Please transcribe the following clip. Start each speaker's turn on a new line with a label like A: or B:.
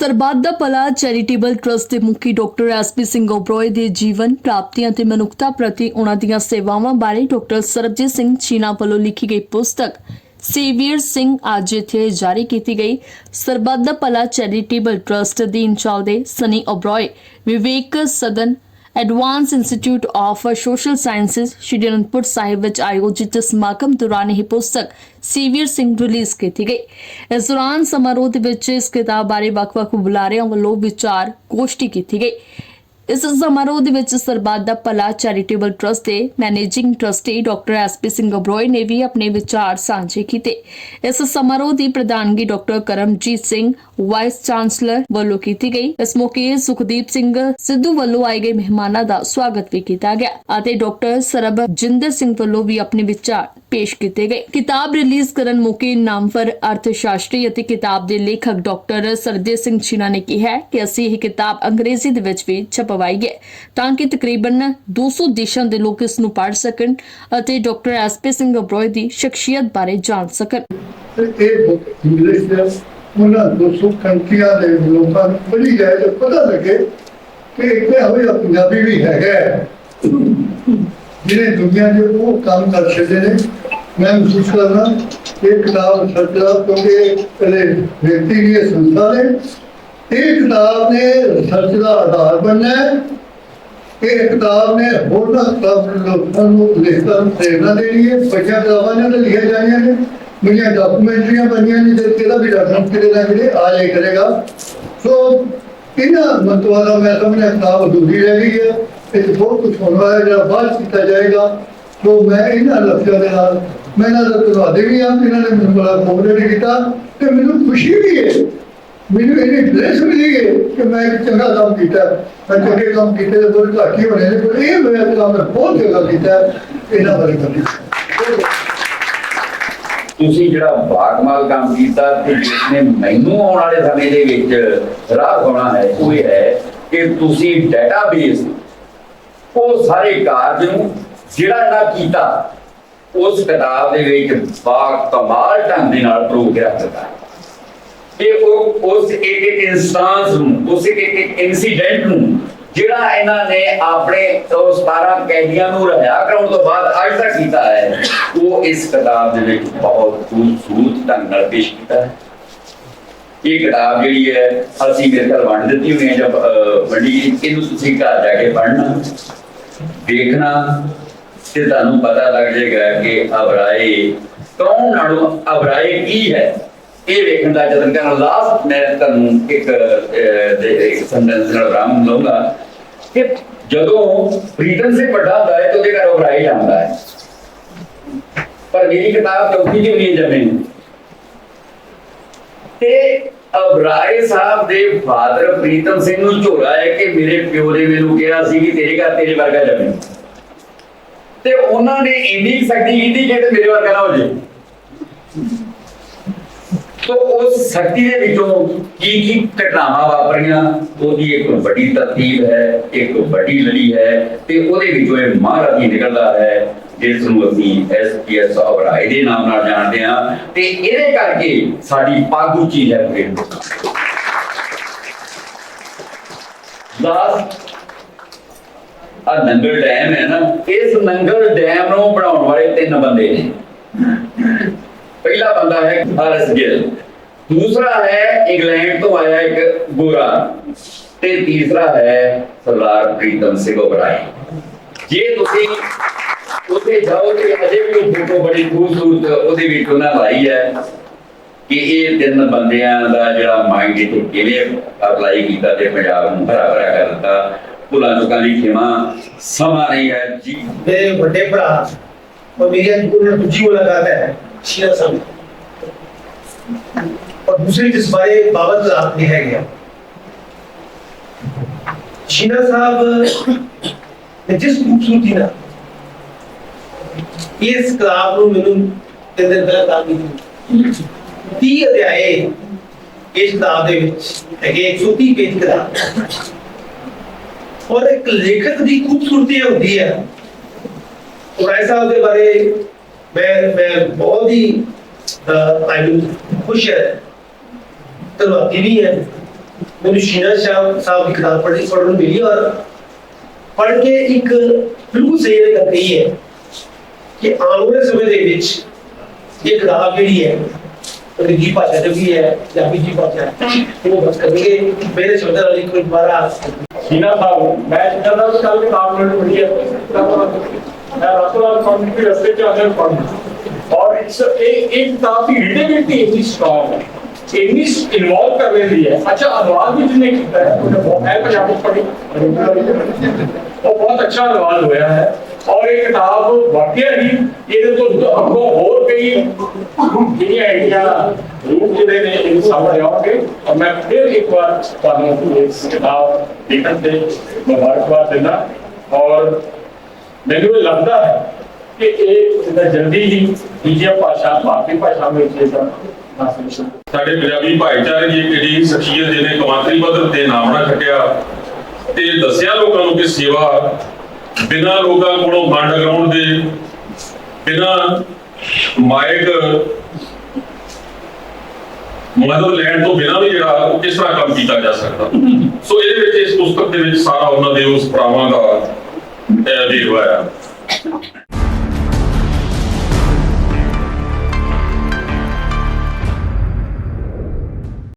A: ਸਰਬੱਤ ਦਾ Bhala charitable trust ਦੇ ਮੁਖੀ doctor SP Singh Oberoi ਦੇ ਜੀਵਨ, ਪ੍ਰਾਪਤੀਆਂ ਤੇ ਮਨੁੱਖਤਾ ਪ੍ਰਤੀ ਉਹਨਾਂ ਦੀਆਂ ਸੇਵਾਵਾਂ ਬਾਰੇ ਡਾਕਟਰ ਸਰਬਜੀਤ ਸਿੰਘ ਚੀਨਾ ਵੱਲੋਂ ਲਿਖੀ ਗਈ ਪੁਸਤਕ ਸੇਵੀਅਰ ਸਿੰਘ ਅੱਜ ਇੱਥੇ ਜਾਰੀ ਕੀਤੀ ਗਈ। ਸਰਬੱਤ ਦਾ ਭਲਾ ਚੈਰੀਟੇਬਲ ਟਰਸਟ ਦੀ ਇੰਚਾਰਜ ਦੇ Sunny Oberoi, Vivek Sadan advance institute of social sciences Shri Anandpur Sahib ਵਿੱਚ ਆਯੋਜਿਤ ਸਮਾਗਮ ਦੌਰਾਨ ਇਹ ਪੁਸਤਕ ਸੀਵੀਅਰ ਸਿੰਘ ਰਿਲੀਜ਼ ਕੀਤੀ ਗਈ। ਇਸ ਦੌਰਾਨ ਸਮਾਰੋਹ ਦੇ ਵਿੱਚ ਇਸ ਕਿਤਾਬ ਬਾਰੇ ਵੱਖ-ਵੱਖ ਬੁਲਾਰਿਆਂ ਵੱਲੋਂ ਵਿਚਾਰ ਗੋਸ਼ਟੀ ਕੀਤੀ ਗਈ। ਇਸ ਸਮਾਰੋਹ ਦੇ ਵਿੱਚ ਸਰਬੱਤ ਦਾ ਭਲਾ ਚੈਰੀਟੇਬਲ ਟਰਸਟ ਦੇ managing trustee doctor S P Singh Oberoi ਨੇ ਵੀ ਆਪਣੇ ਵਿਚਾਰ ਸਾਂਝੇ ਕੀਤੇ। ਇਸ ਸਮਾਰੋਹ ਦੀ ਪ੍ਰਧਾਨਗੀ doctor Karamjit Singh, vice chancellor ਵੱਲੋਂ ਕੀਤੀ ਗਈ। ਇਸ ਮੌਕੇ ਸੁਖਦੀਪ ਸਿੰਘ ਸਿੱਧੂ ਵੱਲੋਂ ਆਏ ਗਏ ਮਹਿਮਾਨਾਂ ਦਾ ਸਵਾਗਤ ਵੀ ਕੀਤਾ ਗਿਆ ਅਤੇ ਡਾਕਟਰ ਸਰਬਜਿੰਦਰ ਸਿੰਘ ਵੱਲੋਂ ਵੀ ਆਪਣੇ ਵਿਚਾਰ ਪੇਸ਼ ਕੀਤੇ ਗਏ। ਕਿਤਾਬ ਰਿਲੀਜ਼ ਕਰਨ ਮੌਕੇ ਨਾਮਵਰ ਅਰਥ ਸ਼ਾਸਤਰੀ ਅਤੇ ਕਿਤਾਬ ਦੇ ਲੇਖਕ ਡਾਕਟਰ ਸਰਦੇ ਸਿੰਘ ਛੀਨਾ ਨੇ ਕਿਹਾ ਕਿ ਅਸੀਂ ਇਹ ਕਿਤਾਬ ਅੰਗਰੇਜ਼ੀ ਦੇ ਵਿੱਚ ਵੀ ਛਪਵਾਈ ਹੈ ਤਾਂ ਕਿ ਤਕਰੀਬਨ 200 ਦੇਸ਼ਾਂ ਦੇ ਲੋਕ ਇਸ ਨੂੰ ਪੜ੍ਹ ਸਕਣ ਅਤੇ doctor S P Singh Oberoi ਦੀ ਸ਼ਖਸੀਅਤ ਬਾਰੇ ਜਾਣ ਸਕਣ।
B: ਤੇ ਇਹ ਬੁੱਕ ਇੰਗਲਿਸ਼ ਦੇ ਉਹਨਾਂ 200 ਕੰਟਰੀਆਂ ਦੇ ਲੋਕਾਂ ਨੂੰ ਪੜ੍ਹੀ ਜਾਏ ਤਾਂ ਪਤਾ ਲੱਗੇ ਕਿ ਇੱਕ ਇਹੋ ਪੰਜਾਬੀ ਵੀ ਹੈਗਾ ਹੈ, ਜਿਹੜੇ ਦੁਨੀਆ 'ਚ ਉਹ ਕੰਮ ਕਰ ਸਕਦੇ ਨੇ। ਮੈਂ ਮਹਿਸੂਸ ਕਰਦਾ ਇਹ ਕਿਤਾਬ ਸਰਜਾ ਕਿਉਂਕਿ ਪਹਿਲੇ ਵਿਅਕਤੀ ਦੀ ਇਹ ਸੰਸਥਾ ਨੇ ਇਹ ਕਿਤਾਬ ਨੇ ਰਿਸਰਚ ਦਾ ਆਧਾਰ ਬਣਨਾ ਇਹ ਕਿਤਾਬ ਨੇ ਹੋਰਨਾਂ ਕਿਤਾਬ ਲੋਕਾਂ ਨੂੰ ਲਿਖਤਾਂ ਨੂੰ ਦੇਣੀ ਹੈ। ਬੱਚਿਆਂ ਕਿਤਾਬਾਂ ਨੇ ਤਾਂ ਲਿਖੀਆਂ ਜਾਣੀਆਂ ਨੇ। ਮੇਰੀਆਂ ਡਾਕੂਮੈਂਟਰੀਆਂ ਬਣੀਆਂ ਨੇ ਤੇ ਕਿਹਦਾ ਵੀ ਰੈਫਰੈਂਸ ਕਿਤੇ ਨਾ ਕਿਤੇ ਆ ਜਾਇਆ ਕਰੇਗਾ। ਸੋ ਇਹਨਾਂ ਮੰਤਵਾਂ ਦਾ ਮੈਂ ਸਮਝਿਆ ਕਿਤਾਬ ਅਧੂਰੀ ਰਹਿ ਗਈ ਹੈ। ਇਹ ਬਹੁਤ ਕੁਝ ਹੋਣਾ ਹੈ ਜਿਹੜਾ ਬਾਅਦ ਕੀਤਾ ਜਾਏਗਾ। ਸੋ ਮੈਂ ਇਹਨਾਂ ਲਫ਼ਜ਼ਾਂ ਦੇ ਨਾਲ ਮੈਂ ਇਹਨਾਂ ਦਾ ਧੰਨਵਾਦੀ ਵੀ ਹਾਂ। ਇਹਨਾਂ ਨੇ ਮੈਨੂੰ ਬੜਾ ਕੋਆਪਰੇਟ ਕੀਤਾ ਤੇ ਮੈਨੂੰ ਖੁਸ਼ੀ ਵੀ ਹੈ। ਮੈਨੂੰ ਇਹਦੀ ਬਲੇਸ ਮਿਲੀ ਕਿ ਮੈਂ ਇੱਕ ਚੰਗਾ ਕੰਮ ਕੀਤਾ। ਮੈਂ ਚੰਗੇ ਕੰਮ ਕੀਤੇ ਤੇ ਬਹੁਤ ਘੱਟ ਹੀ ਹੋਣੇ ਨੇ, ਪਰ ਇਹ ਮੇਰਾ ਕੰਮ ਬਹੁਤ ਚੰਗਾ ਕੀਤਾ ਇਹਨਾਂ ਬਾਰੇ ਕਰਨੀ
C: ਤੁਸੀਂ ਜਿਹੜਾ ਬਾਗਮਾਲ ਕੰਮ ਕੀਤਾ ਤੇ ਜਿਸਨੇ ਮੈਨੂੰ ਆਉਣ ਵਾਲੇ ਸਮੇਂ ਦੇ ਵਿੱਚ ਰਾਹ ਹੋਣਾ ਹੈ, ਉਹ ਇਹ ਹੈ ਕਿ ਤੁਸੀਂ ਡਾਟਾਬੇਸ ਉਹ ਸਾਰੇ ਕਾਰਜ ਨੂੰ ਜਿਹੜਾ ਇਹਨਾਂ ਕੀਤਾ, ਉਸ ਕਿਤਾਬ ਦੇ ਵਿੱਚ ਬਾ ਕਮਾਲ ਢੰਗ ਦੇ ਨਾਲ ਪ੍ਰੂਵ ਕੇ ਕਿ ਉਹ ਉਸ ਇੱਕ ਇੱਕ ਇਨਸਟੈਂਸ ਨੂੰ, ਉਸ ਇੱਕ ਇੱਕ ਇਨਸੀਡੈਂਟ ਨੂੰ ਜਿਹੜਾ ਇਹਨਾਂ ਨੇ ਆਪਣੇ ਉਹ 17 ਕੈਦੀਆਂ ਨੂੰ ਰਿਹਾ ਕਰਾਉਣ ਤੋਂ ਬਾਅਦ ਅੱਜ ਤੱਕ ਕੀਤਾ ਹੈ, ਉਹ ਇਸ ਕਿਤਾਬ ਦੇ ਵਿੱਚ ਬਹੁਤ ਖੂਬਸੂਰਤ ਢੰਗ ਨਾਲ ਪੇਸ਼ ਕੀਤਾ ਹੈ। ਇਹ ਕਿਤਾਬ ਜਿਹੜੀ ਹੈ, ਅਸੀਂ ਮੇਰੇ ਘਰ ਵੰਡ ਦਿੱਤੀ ਹੋਈ ਹੈ ਜਦ ਵੰਡੀ ਇਹਨੂੰ ਤੁਸੀਂ ਘਰ ਜਾ ਕੇ ਪੜ੍ਹਨਾ, ਦੇਖਣਾ ਤੇ ਤੁਹਾਨੂੰ ਪਤਾ ਲੱਗ ਜਾਏਗਾ ਕਿ ਅਬਰਾਏ ਕੌਣ ਨਾਲੋਂ ਅਬਰਾਏ ਕੀ ਹੈ। ਇਹ ਵੇਖਣ ਦਾ ਯਤਨ ਕਰਨਾ ਲਾਸਟ ਮੈਂ ਤੁਹਾਨੂੰ ਇੱਕ ਇੱਕ ਸੈਂਟੈਂਸ ਨਾਲ ਰਾਮ ਲਊਂਗਾ ਕਿ ਜਦੋਂ ਫਰੀਡਮ ਸੇ ਵੱਡਾ ਹੁੰਦਾ ਹੈ ਤਾਂ ਉਹਦੇ ਘਰ ਅਬਰਾਏ ਜਾਂਦਾ ਹੈ। ਪਰ ਮੇਰੀ ਕਿਤਾਬ ਚੌਥੀ ਦੀ ਹੋਈ ਹੈ ਤੇ ਅਬਰਾਏ ਸਾਹਿਬ ਦੇ ਫਾਦਰ ਪ੍ਰੀਤਮ ਸਿੰਘ ਨੂੰ ਝੋਲਾ ਹੈ ਕਿ ਮੇਰੇ ਪਿਓ ਨੇ ਮੈਨੂੰ ਕਿਹਾ ਸੀ ਕਿ ਤੇਰੇ ਘਰ ਤੇਰੇ ਵਰਗਾ ਜੰਮੇ ਤੇ ਉਹਨਾਂ ਨੇ ਇੰਨੀ ਸ਼ਕਤੀ ਕੀਤੀ ਕਿ ਤੇ ਮੇਰੇ ਵਰਗਾ ਨਾ ਹੋ ਜੇ ਤੋ ਉਸ ਸ਼ਕਤੀ ਦੇ ਵਿੱਚੋਂ ਕੀ ਕੀ ਘਟਨਾਵਾਂ ਵਾਪਰੀਆਂ? ਉਹਦੀ ਇੱਕ ਵੱਡੀ ਤਰਤੀਬ ਹੈ, ਇੱਕ ਵੱਡੀ ਲੜੀ ਹੈ ਤੇ ਉਹਦੇ ਵਿੱਚੋਂ ਇਹ ਮਹਾਰਾਜ ਨਿਕਲਦਾ ਹੈ, ਜਿਸ ਨੂੰ ਅਸੀਂ ਐਸਪੀਐਸ ਅਬਰਾਏ ਦੇ ਨਾਮ ਨਾਲ ਜਾਣਦੇ ਹਾਂ ਤੇ ਇਹਦੇ ਕਰਕੇ ਸਾਡੀ ਪੱਗ ਉੱਚੀ ਹੈ ਫਿਰ ਲਾਸਟ ਆ ਨੰਗਲ ਡੈਮ ਹੈ ਨਾ, ਇਸ ਨੰਗਲ ਡੈਮ ਨੂੰ ਬਣਾਉਣ ਵਾਲੇ ਤਿੰਨ ਬੰਦੇ ਨੇ। ਪਹਿਲਾ ਬੰਦਾ ਹੈ ਆਰਐਸ ਗਿੱਲ। ਦੂਸਰਾ ਹੈ ਇੰਗਲੈਂਡ ਤੋਂ ਆਇਆ ਇੱਕ ਗੋਰਾ ਤੇ ਤੀਸਰਾ ਹੈ ਸਰਦਾਰ ਪ੍ਰੀਤਮ ਸਿੰਘ ਓਬਰਾਏ। ਜੇ ਤੁਸੀਂ ਉੱਥੇ ਜਾਓ ਤੇ ਅਜੇ ਵੀ ਉਹ ਫੋਟੋ ਬੜੀ ਖੂਬਸੂਰਤ ਉਹਦੇ ਵਿੱਚ ਉਹਨਾਂ ਲਾਈ ਹੈ ਕਿ ਇਹ ਤਿੰਨ ਬੰਦਿਆਂ ਦਾ ਜਿਹੜਾ ਮਾਈਂਡ ਇਹ ਕਿਵੇਂ ਅਪਲਾਈ ਕੀਤਾ ਤੇ ਪੰਜਾਬ ਨੂੰ ਭਰਾ ਭਰਾ ਕਰ ਦਿੱਤਾ। ਭੁਲਾ ਲੋਕਾਂ ਦੀ ਖਿਮਾ, ਸਮਾ ਰਹੀ ਹੈ। ਜੀ।
D: ਮੇਰੇ ਵੱਡੇ ਭਰਾ ਮਮੀਆਂ ਜੀ ਕੋਲ ਦੂਜੀ ਮੁਲਾਕਾਤ ਹੈ। शीला साहब और दूसरी जिस बारे बाबत आप लिखा गया शीला साहब ने जिस खूबसूरती ना ਇਸ ਕਿਤਾਬ ਨੂੰ ਮੈਨੂੰ ਤਿੰਨ ਦਿਨ ਪਹਿਲਾਂ ਤਾਂ ਕੀਤੀ 30 ਅਧਿਆਏ ਇਸ ਕਿਤਾਬ ਦੇ ਵਿੱਚ ਹੈਗੇ 130 ਪੇਜ ਕਿਤਾਬ ਔਰ ਇੱਕ ਲੇਖਕ ਦੀ ਖੂਬਸੂਰਤੀ ਇਹ ਹੁੰਦੀ ਹੈ ਰਾਏ ਸਾਹਿਬ ਦੇ ਬਾਰੇ ਮੈਂ ਮੈਂ ਬਹੁਤ ਹੀ ਆਈ ਖੁਸ਼ ਹੈ। ਤਲਵਾਤੀ ਵੀ ਹੈ। ਮੈਨੂੰ ਸ਼ੀਨਾ ਸ਼ਾਹ ਸਾਹਿਬ ਦੀ ਕਿਤਾਬ ਪੜ੍ਹੀ, ਪੜ੍ਹਨ ਨੂੰ ਮਿਲੀ ਔਰ ਪੜ੍ਹ ਕੇ ਇੱਕ ਬਿਲਕੁਲ ਸਹੀ ਗੱਲ ਕਰ ਰਹੀ ਹੈ ਕਿ ਆਉਣ ਵਾਲੇ ਸਮੇਂ ਦੇ ਵਿੱਚ ਇਹ ਕਿਤਾਬ ਜਿਹੜੀ ਹੈ, ਅੰਗਰੇਜ਼ੀ ਭਾਸ਼ਾ ਚ ਵੀ ਹੈ, ਪੰਜਾਬੀ ਦੀ ਭਾਸ਼ਾ ਉਹ ਬਸ ਕਰਨਗੇ। ਮੇਰੇ ਸ਼ਬਦਾਂ ਵਾਲੀ ਕੋਈ ਦੁਬਾਰਾ
E: ਸ਼ੀਨਾ ਸਾਹਿਬ, ਮੈਂ ਚਾਹੁੰਦਾ ਕੱਲ ਦੇ ਕਾਰਨ ਨੂੰ ਮਿਲੀ ਹੈ और एक इंग्लिश इन्वॉल्व कर ले रही है। अच्छा अनुवाद भी किया है। है पंजाब पढ़ी। वो बहुत अच्छा अनुवाद हुआ है। और किताब वाकई ही ये तो हमको और कई ये आइडिया रूप ज़िले ने इन सामने आओगे और मैं फिर एक बार इस किताब लेखन से मुबारकबाद देना। और ਮੈਨੂੰ ਇਹ ਲੱਗਦਾ ਹੈ ਕਿ ਇਹ ਜਿੱਦਾਂ ਜਲਦੀ ਹੀ ਦੂਜੀਆਂ ਭਾਸ਼ਾ ਭਾਰਤੀ ਭਾਸ਼ਾ ਵਿੱਚ ਇਹਦਾ ਹਾਸਲ
F: ਸਾਡੇ ਪੰਜਾਬੀ ਭਾਈਚਾਰੇ ਦੀ ਇੱਕ ਜਿਹੜੀ ਸ਼ਖਸੀਅਤ ਜਿਹਨੇ ਕੌਮਾਂਤਰੀ ਪੱਧਰ ਤੇ ਨਾਮ ਨਾ ਤੇ ਦੱਸਿਆ ਲੋਕਾਂ ਨੂੰ ਕਿ ਸੇਵਾ ਬਿਨਾਂ ਲੋਕਾਂ ਕੋਲੋਂ ਫੰਡ ਗਰਾਊਂਡ ਦੇ, ਬਿਨਾਂ ਮਾਇਕ ਮਦਦ ਲੈਣ ਤੋਂ ਬਿਨਾਂ ਵੀ ਜਿਹੜਾ ਉਹ ਕਿਸ ਤਰ੍ਹਾਂ ਕੰਮ ਕੀਤਾ ਜਾ ਸਕਦਾ। ਸੋ ਇਹਦੇ ਵਿੱਚ ਇਸ ਪੁਸਤਕ ਦੇ ਵਿੱਚ ਸਾਰਾ ਉਹਨਾਂ ਦੇ ਉਸ ਭਰਾਵਾਂ ਦਾ everywhere.